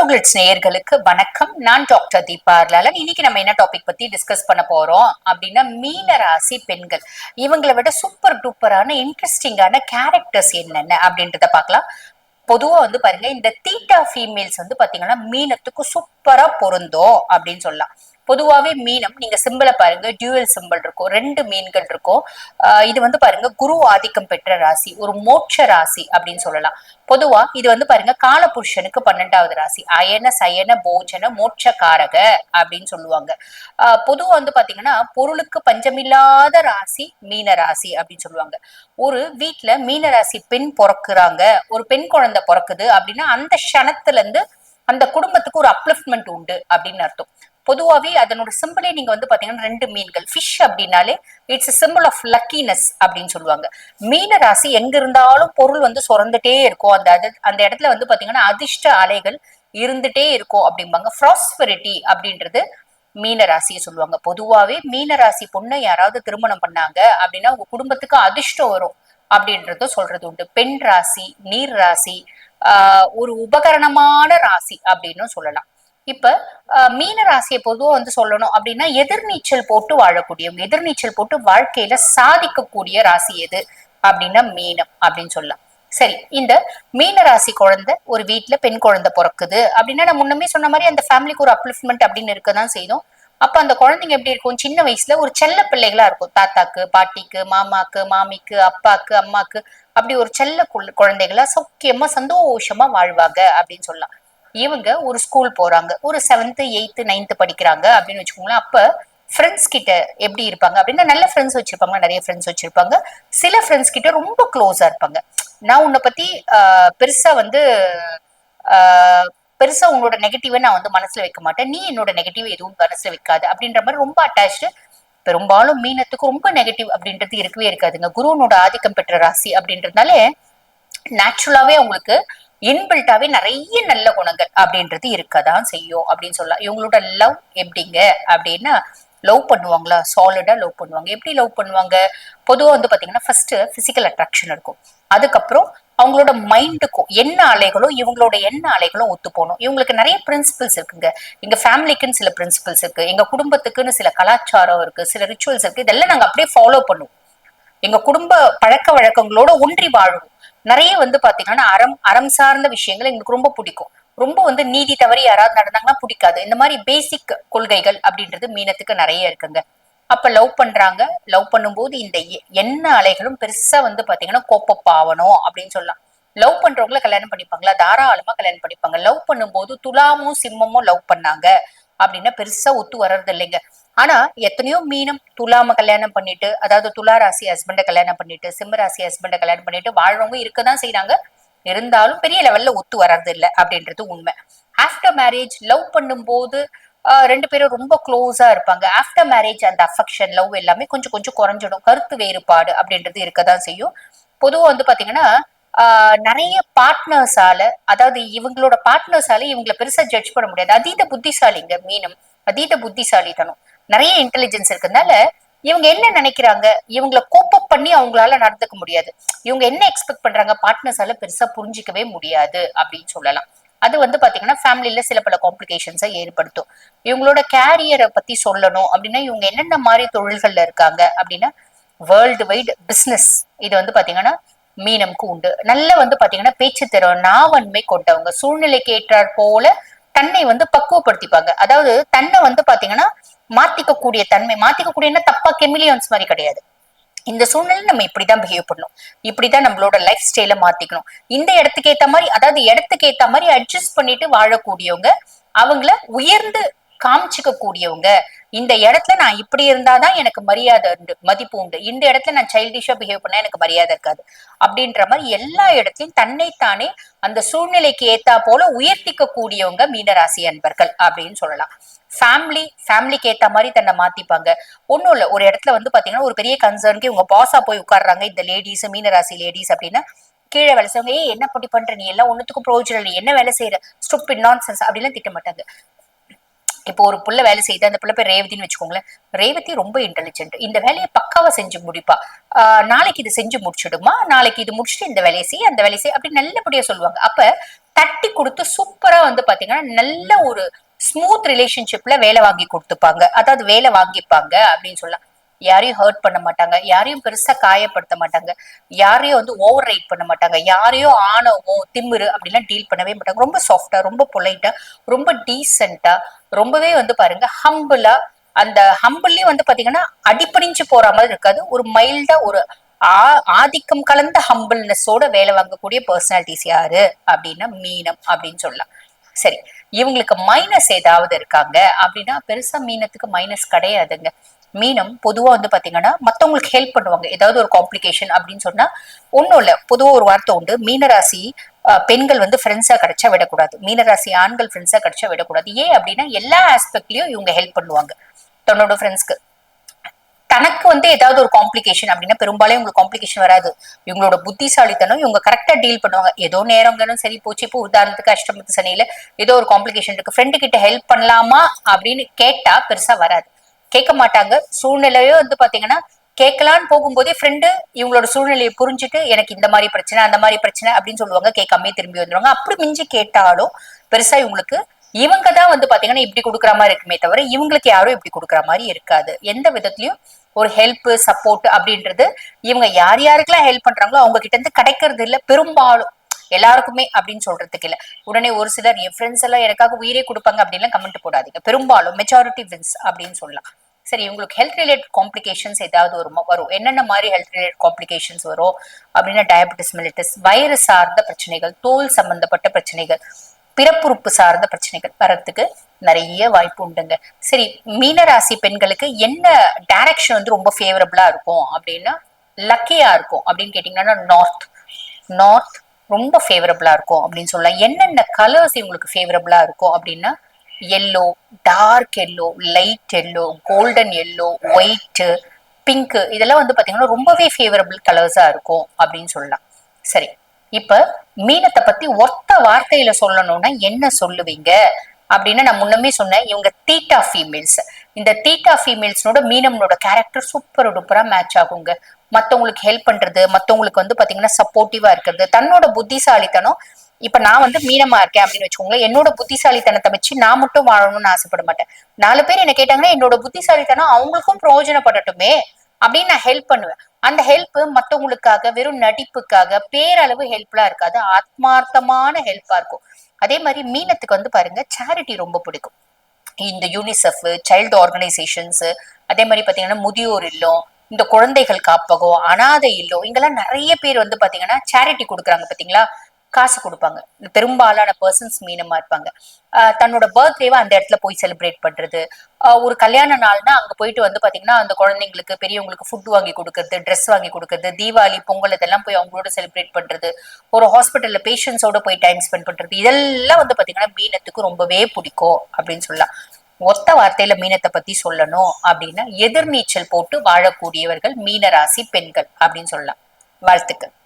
ஆஸ்ட்ரோகிளிட்ஸ் நேயர்களுக்கு வணக்கம். நான் டாக்டர் தீபா லாலன் இன்னைக்கு நம்ம என்ன டாபிக் பத்தி டிஸ்கஸ் பண்ண போறோம் அப்படின்னா மீன ராசி பெண்கள். இவங்களை விட சூப்பர் டூப்பரான இன்ட்ரெஸ்டிங்கான கேரக்டர்ஸ் என்னென்ன அப்படின்றத பார்க்கலாம். பொதுவா வந்து பாருங்க இந்த தீட்டா ஃபீமேல்ஸ் வந்து பாத்தீங்கன்னா மீனத்துக்கு சூப்பரா பொருந்தோம் அப்படின்னு சொல்லலாம். பொதுவாவே மீனம் நீங்க சிம்பிளை பாருங்க டியூவல் சிம்பிள் இருக்கும் ரெண்டு மீன்கள் இருக்கும். இது வந்து பாருங்க குரு ஆதிக்கம் பெற்ற ராசி ஒரு மோட்ச ராசி அப்படின்னு சொல்லலாம். பொதுவா இது வந்து பாருங்க காலபுருஷனுக்கு பன்னெண்டாவது ராசி அயன சயன போஜன மோட்சகாரக அப்படின்னு சொல்லுவாங்க. பொதுவா வந்து பாத்தீங்கன்னா பொருளுக்கு பஞ்சமில்லாத ராசி மீன ராசி அப்படின்னு சொல்லுவாங்க. ஒரு வீட்டுல மீன ராசி பெண் பிறக்குறாங்க ஒரு பெண் குழந்தை பிறக்குது அப்படின்னா அந்த க்ஷணத்துல இருந்து அந்த குடும்பத்துக்கு ஒரு அப்லிஃப்ட்மெண்ட் உண்டு அப்படின்னு அர்த்தம். பொதுவாகவே அதனோட சிம்பிளே நீங்க வந்து பாத்தீங்கன்னா ரெண்டு மீன்கள். ஃபிஷ் அப்படின்னாலே இட்ஸ் சிம்பிள் ஆஃப் லக்கினஸ் அப்படின்னு சொல்லுவாங்க. மீன ராசி எங்க இருந்தாலும் பொருள் வந்து சுரந்துட்டே இருக்கும். அந்த அது- அந்த இடத்துல வந்து பாத்தீங்கன்னா அதிர்ஷ்ட அலைகள் இருந்துட்டே இருக்கும் அப்படிம்பாங்க. ப்ராஸ்பெரிட்டி அப்படின்றது மீன ராசியை சொல்லுவாங்க. பொதுவாகவே மீன ராசி பொண்ணை யாராவது திருமணம் பண்ணாங்க அப்படின்னா உங்க குடும்பத்துக்கு அதிர்ஷ்டம் வரும் அப்படின்றத சொல்றது உண்டு. பெண் ராசி நீர் ராசி ஆஹ் ஒரு உபகரணமான ராசி அப்படின்னு சொல்லலாம். இப்ப மீன ராசியை பொதுவா வந்து சொல்லணும் அப்படின்னா எதிர்நீச்சல் போட்டு வாழக்கூடியவங்க எதிர்நீச்சல் போட்டு வாழ்க்கையில சாதிக்கக்கூடிய ராசி எது அப்படின்னா மீனம் அப்படின்னு சொல்லலாம். சரி இந்த மீன ராசி குழந்தை ஒரு வீட்டுல பெண் குழந்தை பிறக்குது அப்படின்னா நான் முன்னமே சொன்ன மாதிரி அந்த ஃபேமிலிக்கு ஒரு அப்லிஃப்ட்மெண்ட் அப்படின்னு இருக்கதான் செய்யும் அப்ப அந்த குழந்தைங்க எப்படி இருக்கும்? சின்ன வயசுல ஒரு செல்ல பிள்ளைகளா இருக்கும். தாத்தாக்கு பாட்டிக்கு மாமாக்கு மாமிக்கு அப்பாக்கு அம்மாக்கு அப்படி ஒரு செல்ல குழந்தைகளா சௌக்கியமா சந்தோஷமா வாழ்வாங்க அப்படின்னு சொல்லலாம். இவங்க ஒரு ஸ்கூல் போறாங்க. ஒரு செவன்த் எயித்து நைன்த்து படிக்கிறாங்க அப்படின்னு வச்சுக்கோங்களேன். அப்ப ஃப்ரெண்ட்ஸ் கிட்ட எப்படி இருப்பாங்க? அப்படின்னா நல்ல ஃப்ரெண்ட்ஸ் வச்சிருப்பாங்க. நிறைய ஃப்ரெண்ட்ஸ் வச்சிருப்பாங்க. சில ஃப்ரெண்ட்ஸ் கிட்ட ரொம்ப க்ளோஸா இருப்பாங்க. நான் உன்னை பத்தி ஆஹ், பெருசா வந்து ஆஹ், பெருசா உங்களோட நெகட்டிவை நான் வந்து மனசுல வைக்க மாட்டேன். நீ என்னோட நெகட்டிவ் எதுவும் மனசுல வைக்காது. அப்படின்ற மாதிரி ரொம்ப அட்டாச்சு பெரும்பாலும் மீனத்துக்கு ரொம்ப நெகட்டிவ் அப்படின்றது இருக்கவே இருக்காதுங்க. குருவனோட ஆதிக்கம் பெற்ற ராசி அப்படின்றதுனால நேச்சுரலாவே அவங்களுக்கு இன்பில்ட்டாவே நிறைய நல்ல குணங்கள் அப்படின்றது இருக்கதான் செய்யும் அப்படின்னு சொல்லலாம். இவங்களோட லவ் எப்படிங்க? அப்படின்னா லவ் பண்ணுவாங்களா? சாலிடா லவ் பண்ணுவாங்க. எப்படி லவ் பண்ணுவாங்க? பொதுவா வந்து பாத்தீங்கன்னா ஃபர்ஸ்ட் பிசிக்கல் அட்ராக்ஷன் இருக்கும். அதுக்கப்புறம் அவங்களோட மைண்டுக்கும் என்ன அலைகளும் இவங்களோட என்ன அலைகளும் ஒத்து போகணும். இவங்களுக்கு நிறைய பிரின்சிபல்ஸ் இருக்குங்க. எங்க ஃபேமிலிக்குன்னு சில பிரின்சிபல்ஸ் இருக்கு. எங்க குடும்பத்துக்குன்னு சில கலாச்சாரம் இருக்கு. சில ரிச்சுவல்ஸ் இருக்கு. இதெல்லாம் நாங்க அப்படியே ஃபாலோ பண்ணுவோம். எங்க குடும்ப பழக்க வழக்கங்களோட ஒன்றி வாழும் நிறைய வந்து பாத்தீங்கன்னா அறம் அறம் சார்ந்த விஷயங்கள் எங்களுக்கு ரொம்ப பிடிக்கும். ரொம்ப வந்து நீதி தவறி யாராவது நடந்தாங்கன்னா பிடிக்காது. இந்த மாதிரி பேசிக் கொள்கைகள் அப்படின்றது மீனத்துக்கு நிறைய இருக்குங்க. அப்ப லவ் பண்றாங்க. லவ் பண்ணும்போது இந்த என்ன அலைகளும் பெருசா வந்து பாத்தீங்கன்னா கோப்பப்பாவணும் அப்படின்னு சொல்லலாம். லவ் பண்றவங்கள கல்யாணம் பண்ணிப்பாங்களா? தாராளமா கல்யாணம் பண்ணிப்பாங்க. லவ் பண்ணும்போது துலாமும் சிம்மமும் லவ் பண்ணாங்க அப்படின்னா பெருசா ஒத்து வர்றது இல்லைங்க. ஆனா எத்தனையோ மீனம் துலாம கல்யாணம் பண்ணிட்டு அதாவது துலா ராசி ஹஸ்பண்ட கல்யாணம் பண்ணிட்டு சிம்ம ராசி ஹஸ்பண்ட கல்யாணம் பண்ணிட்டு வாழ்றவங்க இருக்கதான் செய்யறாங்க இருந்தாலும் பெரிய லெவல்ல ஒத்து வர்றது இல்ல அப்படின்றது உண்மை. ஆஃப்டர் மேரேஜ் லவ் பண்ணும்போது ஆஹ் ரெண்டு பேரும் ரொம்ப க்ளோஸா இருப்பாங்க. ஆஃப்டர் மேரேஜ் அந்த அஃபெக்ஷன் லவ் எல்லாமே கொஞ்சம் கொஞ்சம் குறைஞ்சிடும். கருத்து வேறுபாடு அப்படின்றது இருக்கதான் செய்யும். பொதுவா வந்து பாத்தீங்கன்னா ஆஹ் நிறைய பார்ட்னர்ஸால அதாவது இவங்களோட பார்ட்னர்ஸால இவங்களை பெருசா ஜட்ஜ் பண்ண முடியாது. அதீத புத்திசாலிங்க மீனம். அதீத புத்திசாலித்தனம். நிறைய இன்டெலிஜென்ஸ் இருக்கனால இவங்க என்ன நினைக்கிறாங்க? இவங்களை கோப்பப் பண்ணி அவங்களால நடந்துக்க முடியாது. இவங்க என்ன எக்ஸ்பெக்ட் பண்றாங்க? பார்ட்னர்ஸால பெருசா புரிஞ்சிக்கவே முடியாது அப்படின்னு சொல்லலாம். அது வந்து பாத்தீங்கன்னா ஃபேமிலியில சில பல காம்ப்ளிகேஷன்ஸை ஏற்படுத்தும். இவங்களோட கேரியரை பத்தி சொல்லணும் அப்படின்னா இவங்க என்னென்ன மாதிரி தொழில்கள்ல இருக்காங்க அப்படின்னா வேர்ல்டு வைடு பிஸ்னஸ் இது வந்து பாத்தீங்கன்னா மீனம்க்கு உண்டு. நல்ல வந்து பாத்தீங்கன்னா பேச்சு திறன் நாவன்மை கொண்டவங்க. சூழ்நிலைக்கு ஏற்றாற் போல தன்னை வந்து பக்குவப்படுத்திப்பாங்க. அதாவது தன்னை வந்து பாத்தீங்கன்னா மாத்திக்க கூடிய தன்மை மாத்திக்க கூடிய தப்பா கெமிலியன்ஸ் மாதிரி கிடையாது. இந்த சூழ்நிலை நம்ம இப்படிதான் பிஹேவ் பண்ணணும். இப்படிதான் நம்மளோட லைஃப் ஸ்டைல மாத்திக்கணும். இந்த இடத்துக்கு ஏத்த மாதிரி அதாவது இடத்துக்கு ஏத்த மாதிரி அட்ஜஸ்ட் பண்ணிட்டு வாழக்கூடியவங்க அவங்கள உயர்ந்து காமிச்சுக்க கூடியவங்க இந்த இடத்துல நான் இப்படி இருந்தாதான் எனக்கு மரியாதை உண்டு மதிப்பு உண்டு. இந்த இடத்துல நான் சைல்டிஷா பிஹேவ் பண்ணா எனக்கு மரியாதை இருக்காது. அப்படின்ற மாதிரி எல்லா இடத்துலயும் தன்னைத்தானே அந்த சூழ்நிலைக்கு ஏத்தா போல உயர்த்திக்க கூடியவங்க மீனராசி அன்பர்கள் அப்படின்னு சொல்லலாம். ஃபேமிலி ஃபேமிலிக்கு ஏத்த மாதிரி தன்னை மாத்திப்பாங்க. ஒண்ணும் இல்ல ஒரு இடத்துல வந்து பாத்தீங்கன்னா ஒரு பெரிய கன்சர்னுக்கு இவங்க பாஸா போய் உட்காடுறாங்க இந்த லேடிஸ் மீனராசி லேடிஸ் அப்படின்னா. கீழே வேலை செய்வாங்க ஏ என்ன பண்ணி பண்ற? நீ எல்லாம் ஒன்றுத்துக்கும் ப்ரோஜனம் நீ என்ன வேலை செய்யற ஸ்டூப்பிட் நான்சென்ஸ் அப்படிலாம் திட்ட மாட்டாங்க இப்போ ஒரு புள்ள வேலை செய்யுது அந்த புள்ள பேர் ரேவதினு வச்சுக்கோங்களேன். ரேவதி ரொம்ப இன்டெலிஜென்ட் இந்த வேலையை பக்காவா செஞ்சு முடிப்பா. ஆஹ் நாளைக்கு இது செஞ்சு முடிச்சிடுமா? நாளைக்கு இது முடிச்சுட்டு இந்த வேலையை செய் அந்த வேலையை செய் அப்படி நல்லபடியா சொல்லுவாங்க. அப்ப தட்டி கொடுத்து சூப்பரா வந்து பாத்தீங்கன்னா நல்ல ஒரு ஸ்மூத் ரிலேஷன்ஷிப்ல வேலை வாங்கி கொடுத்துப்பாங்க. அதாவது வேலை வாங்கிப்பாங்க அப்படின்னு சொல்லலாம். யாரையும் ஹர்ட் பண்ண மாட்டாங்க. யாரையும் பெருசா காயப்படுத்த மாட்டாங்க. யாரையும் வந்து ஓவர் ரைட் பண்ண மாட்டாங்க. யாரையும் ஆணவம் திமிரு அப்படிலாம் டீல் பண்ணவே மாட்டாங்க. ரொம்ப சாஃப்டா ரொம்ப பொலைட்டா ரொம்ப டீசெண்டா ரொம்பவே வந்து பாருங்க ஹம்பிளா அந்த ஹம்பிள்லயும் வந்து பாத்தீங்கன்னா அடிப்பணிஞ்சு போற மாதிரி இருக்காது. ஒரு மைல்டா ஒரு ஆ- ஆதிக்கம் கலந்த ஹம்பிள்னஸோட வேலை வாங்கக்கூடிய பர்சனாலிட்டிஸ் யாரு? அப்படின்னா மீனம் அப்படின்னு சொல்லலாம். சரி இவங்களுக்கு மைனஸ் ஏதாவது இருக்காங்க அப்படின்னா பெருசா மீனத்துக்கு மைனஸ் கிடையாதுங்க. மீனம் பொதுவா வந்து பாத்தீங்கன்னா மத்தவங்களுக்கு ஹெல்ப் பண்ணுவாங்க. ஏதாவது ஒரு காம்ப்ளிகேஷன் அப்படின்னு சொன்னா ஒன்றும் இல்லை. பொதுவா ஒரு வார்த்தை உண்டு. மீனராசி பெண்கள் வந்து ஃப்ரெண்ட்ஸா கிடைச்சா விடக்கூடாது. மீனராசி ஆண்கள் ஃப்ரெண்ட்ஸா கிடைச்சா விடக்கூடாது. ஏன் அப்படின்னா எல்லா ஆஸ்பெக்ட்லயும் இவங்க ஹெல்ப் பண்ணுவாங்க. தன்னோட ஃப்ரெண்ட்ஸ்க்கு தனக்கு வந்து ஏதாவது ஒரு காம்ப்ளிகேஷன் அப்படின்னா பெரும்பாலும் உங்களுக்கு காம்ப்ளிகேஷன் வராது. இவங்களோட புத்திசாலித்தனம் இவங்க கரெக்டா டீல் பண்ணுவாங்க. ஏதோ நேரங்களும் சரி போச்சு. இப்போ உதாரணத்துக்கு அஷ்டமத்து சனியில ஏதோ ஒரு காம்ப்ளிகேஷன் இருக்கு. ஃப்ரெண்டு கிட்ட ஹெல்ப் பண்ணலாமா அப்படின்னு கேட்டா பெருசா வராது. கேட்க மாட்டாங்க. சூழ்நிலையோ வந்து பாத்தீங்கன்னா கேட்கலான்னு போகும்போதே ஃப்ரெண்டு இவங்களோட சூழ்நிலையை புரிஞ்சுட்டு எனக்கு இந்த மாதிரி பிரச்சனை அந்த மாதிரி பிரச்சனை அப்படின்னு சொல்லுவாங்க. கேட்காமே திரும்பி வந்துருவாங்க. அப்படி மிஞ்சி கேட்டாலும் பெருசா இவங்களுக்கு இவங்க தான் வந்து பாத்தீங்கன்னா இப்படி கொடுக்குற மாதிரி இருக்குமே தவிர இவங்களுக்கு யாரும் இப்படி கொடுக்குற மாதிரி இருக்காது. எந்த விதத்துலயும் ஒரு ஹெல்ப் சப்போர்ட் அப்படின்றது இவங்க யார் யாருக்கெல்லாம் ஹெல்ப் பண்றாங்களோ அவங்க கிட்ட இருந்து கிடைக்கிறது இல்ல. பெரும்பாலும் எல்லாருக்குமே அப்படின்னு சொல்றதுக்கு இல்ல. உடனே ஒரு சிலர் என் ஃப்ரெண்ட்ஸ் எல்லாம் எனக்காக உயிரே கொடுப்பாங்க அப்படின்லாம் கமெண்ட் போடாதீங்க. பெரும்பாலும் மெஜாரிட்டி வின்ஸ் அப்படின்னு சொல்லலாம். சரி உங்களுக்கு ஹெல்த் ரிலேட்டட் காம்ப்ளிகேஷன்ஸ் ஏதாவது வருமா வரும். என்னென்ன மாதிரி ஹெல்த் ரிலேட்டட் காம்ப்ளிகேஷன்ஸ் வரும்? அப்படின்னா டயபெட்டிஸ் மெலிட்டிஸ் வயிறு சார்ந்த பிரச்சனைகள் தோல் சம்பந்தப்பட்ட பிரச்சனைகள் பிறப்புறுப்பு சார்ந்த பிரச்சனைகள் வரத்துக்கு நிறைய வாய்ப்பு உண்டுங்க. சரி மீனராசி பெண்களுக்கு என்ன டைரக்ஷன் வந்து ரொம்ப ஃபேவரபிளா இருக்கும்? அப்படின்னா லக்கியா இருக்கும். அப்படின்னு கேட்டீங்கன்னா நார்த் நார்த் ரொம்ப ஃபேவரபிளா இருக்கும் அப்படின்னு சொல்லலாம். என்னென்ன கலர்ஸ் இவங்களுக்கு ஃபேவரபிளா இருக்கும் அப்படின்னா yellow dark yellow light yellow golden yellow white pink இதெல்லாம் வந்து பாத்தீங்கன்னா ரொம்பவே ஃபேவரபிள் கலர்ஸா இருக்கும் அப்படின்னு சொல்லலாம். சரி இப்ப மீனத்தை பத்தி ஒத்த வார்த்தையில சொல்லணும்னா என்ன சொல்லுவீங்க? அப்படின்னு நான் முன்னமே சொன்னேன். இவங்க தீட்டா ஃபீமேல்ஸ் இந்த தீட்டா ஃபீமேல்ஸ்னோட மீனம்னோட கேரக்டர் சூப்பர் டூப்பரா மேட்ச் ஆகுங்க. மத்தவங்களுக்கு ஹெல்ப் பண்றது மத்தவங்களுக்கு வந்து பாத்தீங்கன்னா சப்போர்ட்டிவா இருக்கிறது. தன்னோட புத்திசாலித்தனம் இப்ப நான் வந்து மீனமா இருக்கேன் அப்படின்னு வச்சுக்கோங்களேன். என்னோட புத்திசாலித்தனத்தை வச்சு நான் மட்டும் வாழணும்னு ஆசைப்பட மாட்டேன் நாலு பேர் என்ன கேட்டாங்கன்னா என்னோட புத்திசாலித்தனம் அவங்களுக்கும் பிரயோஜனப்படட்டுமே அப்படின்னு நான் ஹெல்ப் பண்ணுவேன். அந்த ஹெல்ப் மத்தவங்களுக்காக வெறும் நடிப்புக்காக பேரளவு ஹெல்ப்லாம் இருக்காது. ஆத்மார்த்தமான ஹெல்ப்பா இருக்கும். அதே மாதிரி மீனத்துக்கு வந்து பாருங்க சேரிட்டி ரொம்ப பிடிக்கும். இந்த யூனிசெஃப் சைல்டு ஆர்கனைசேஷன்ஸ் அதே மாதிரி பாத்தீங்கன்னா முதியோர் இல்லம் இந்த குழந்தைகள் காப்பகம் அனாதை இல்லம் இங்கெல்லாம் நிறைய பேர் வந்து பாத்தீங்கன்னா சேரிட்டி கொடுக்குறாங்க பாத்தீங்களா? காசு கொடுப்பாங்க. பெரும்பாலான பர்சன்ஸ் மீனமா இருப்பாங்க. ஆஹ் தன்னோட பர்த்டேவை அந்த இடத்துல போய் செலிப்ரேட் பண்றது. ஒரு கல்யாண நாள்னா அங்க போயிட்டு வந்து பாத்தீங்கன்னா அந்த குழந்தைங்களுக்கு பெரியவங்களுக்கு ஃபுட் வாங்கி கொடுக்கறது ட்ரெஸ் வாங்கி கொடுக்கறது தீபாவளி பொங்கல் இதெல்லாம் போய் அவங்களோட செலிப்ரேட் பண்றது. ஒரு ஹாஸ்பிட்டல்ல பேஷண்ட்ஸோட போய் டைம் ஸ்பெண்ட் பண்றது. இதெல்லாம் வந்து பாத்தீங்கன்னா மீனத்துக்கு ரொம்பவே பிடிக்கும் அப்படின்னு சொல்லலாம். ஒத்த வார்த்தையில மீனத்தை பத்தி சொல்லணும் அப்படின்னா எதிர்நீச்சல் போட்டு வாழக்கூடியவர்கள் மீனராசி பெண்கள் அப்படின்னு சொல்லலாம். வாழ்த்துக்கள்.